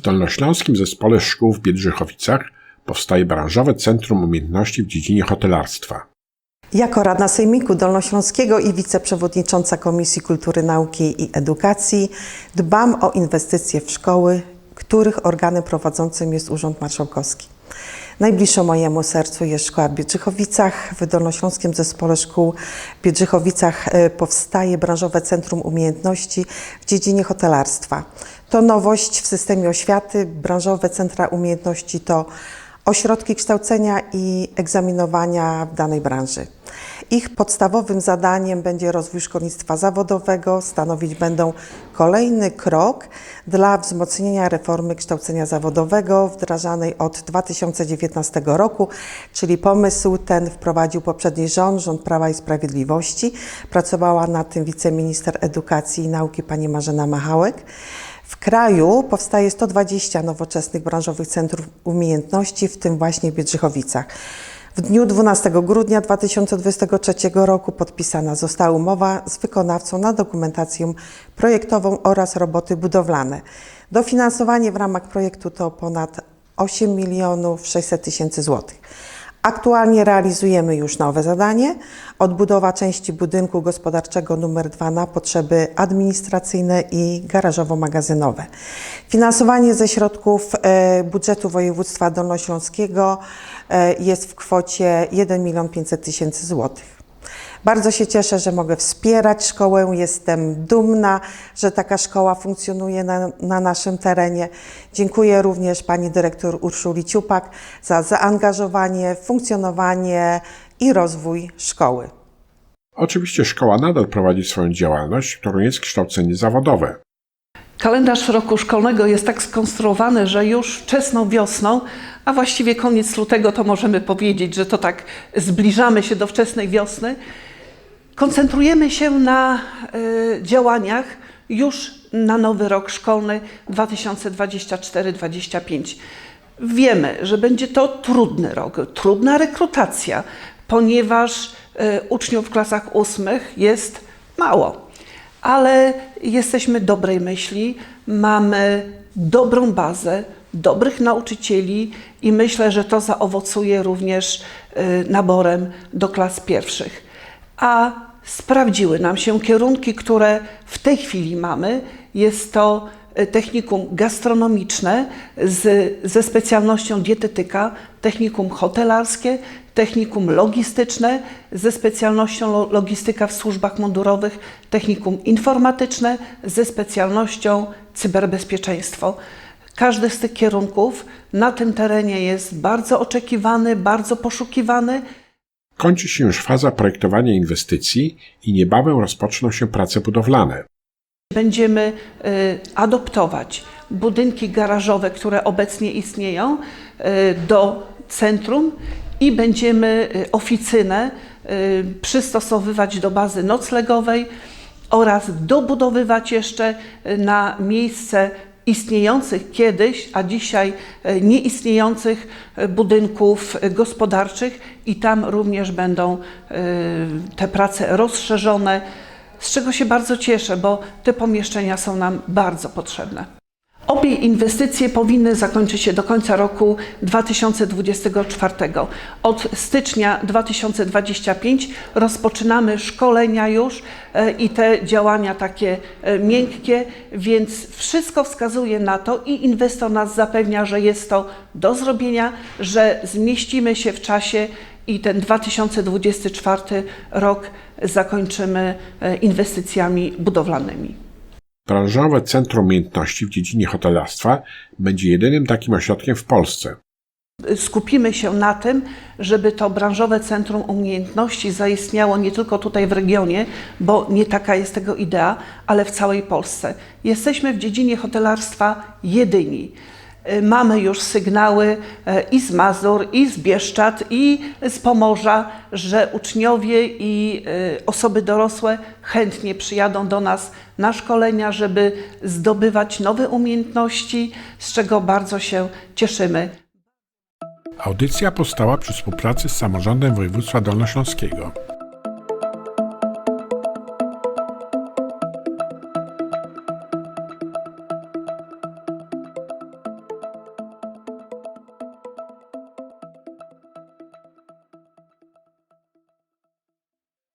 W Dolnośląskim Zespole Szkół w Biedrzychowicach powstaje branżowe Centrum Umiejętności w dziedzinie hotelarstwa. Jako radna Sejmiku Dolnośląskiego i wiceprzewodnicząca Komisji Kultury, Nauki i Edukacji dbam o inwestycje w szkoły, których organem prowadzącym jest Urząd Marszałkowski. Najbliższą mojemu sercu jest szkoła w Biedrzychowicach. W Dolnośląskim Zespole Szkół w Biedrzychowicach e, powstaje branżowe Centrum Umiejętności w dziedzinie hotelarstwa. To nowość w systemie oświaty. Branżowe Centra Umiejętności to ośrodki kształcenia i egzaminowania w danej branży. Ich podstawowym zadaniem będzie rozwój szkolnictwa zawodowego, stanowić będą kolejny krok dla wzmocnienia reformy kształcenia zawodowego wdrażanej od 2019 roku, czyli pomysł ten wprowadził poprzedni rząd, rząd Prawa i Sprawiedliwości. Pracowała nad tym wiceminister edukacji i nauki pani Marzena Machałek. W kraju powstaje 120 nowoczesnych branżowych centrów umiejętności, w tym właśnie w Biedrzychowicach. W dniu 12 grudnia 2023 roku podpisana została umowa z wykonawcą na dokumentację projektową oraz roboty budowlane. Dofinansowanie w ramach projektu to ponad 8 milionów 600 tysięcy złotych. Aktualnie realizujemy już nowe zadanie. Odbudowa części budynku gospodarczego numer 2 na potrzeby administracyjne i garażowo-magazynowe. Finansowanie ze środków e, budżetu województwa dolnośląskiego e, jest w kwocie 1 milion 500 tysięcy złotych. Bardzo się cieszę, że mogę wspierać szkołę. Jestem dumna, że taka szkoła funkcjonuje na, na naszym terenie. Dziękuję również pani dyrektor Urszuli Ciupak za zaangażowanie, funkcjonowanie i rozwój szkoły. Oczywiście szkoła nadal prowadzi swoją działalność, którą jest kształcenie zawodowe. Kalendarz roku szkolnego jest tak skonstruowany, że już wczesną wiosną, a właściwie koniec lutego, to możemy powiedzieć, że to tak zbliżamy się do wczesnej wiosny, koncentrujemy się na y, działaniach już na nowy rok szkolny 2024-2025. Wiemy, że będzie to trudny rok, trudna rekrutacja, ponieważ y, uczniów w klasach ósmych jest mało ale jesteśmy dobrej myśli, mamy dobrą bazę, dobrych nauczycieli i myślę, że to zaowocuje również y, naborem do klas pierwszych. A sprawdziły nam się kierunki, które w tej chwili mamy. Jest to y, technikum gastronomiczne z, ze specjalnością dietetyka, technikum hotelarskie, technikum logistyczne ze specjalnością lo- logistyka w służbach mundurowych, technikum informatyczne ze specjalnością cyberbezpieczeństwo. Każdy z tych kierunków na tym terenie jest bardzo oczekiwany, bardzo poszukiwany. Kończy się już faza projektowania inwestycji i niebawem rozpoczną się prace budowlane. Będziemy y, adoptować budynki garażowe, które obecnie istnieją, y, do centrum i będziemy y, oficynę przystosowywać do bazy noclegowej oraz dobudowywać jeszcze na miejsce istniejących kiedyś, a dzisiaj y, nieistniejących y, budynków y, gospodarczych i tam również będą te prace rozszerzone z czego się bardzo cieszę, bo te pomieszczenia są nam bardzo potrzebne. Obie inwestycje powinny zakończyć się do końca roku 2024. Od stycznia 2025 rozpoczynamy szkolenia już e, i te działania takie e, miękkie, więc wszystko wskazuje na to i inwestor nas zapewnia, że jest to do zrobienia, że zmieścimy się w czasie i ten 2024 rok zakończymy e, inwestycjami budowlanymi. Branżowe Centrum Umiejętności w dziedzinie hotelarstwa będzie jedynym takim ośrodkiem w Polsce. Skupimy się na tym, żeby to branżowe centrum umiejętności zaistniało nie tylko tutaj w regionie, bo nie taka jest tego idea, ale w całej Polsce. Jesteśmy w dziedzinie hotelarstwa jedyni. Y, Mamy już sygnały e, i z Mazur, i z Bieszczad, i z Pomorza, że uczniowie i e, osoby dorosłe chętnie przyjadą do nas na szkolenia, żeby zdobywać nowe umiejętności, z czego bardzo się cieszymy. Audycja powstała przy współpracy z samorządem województwa dolnośląskiego.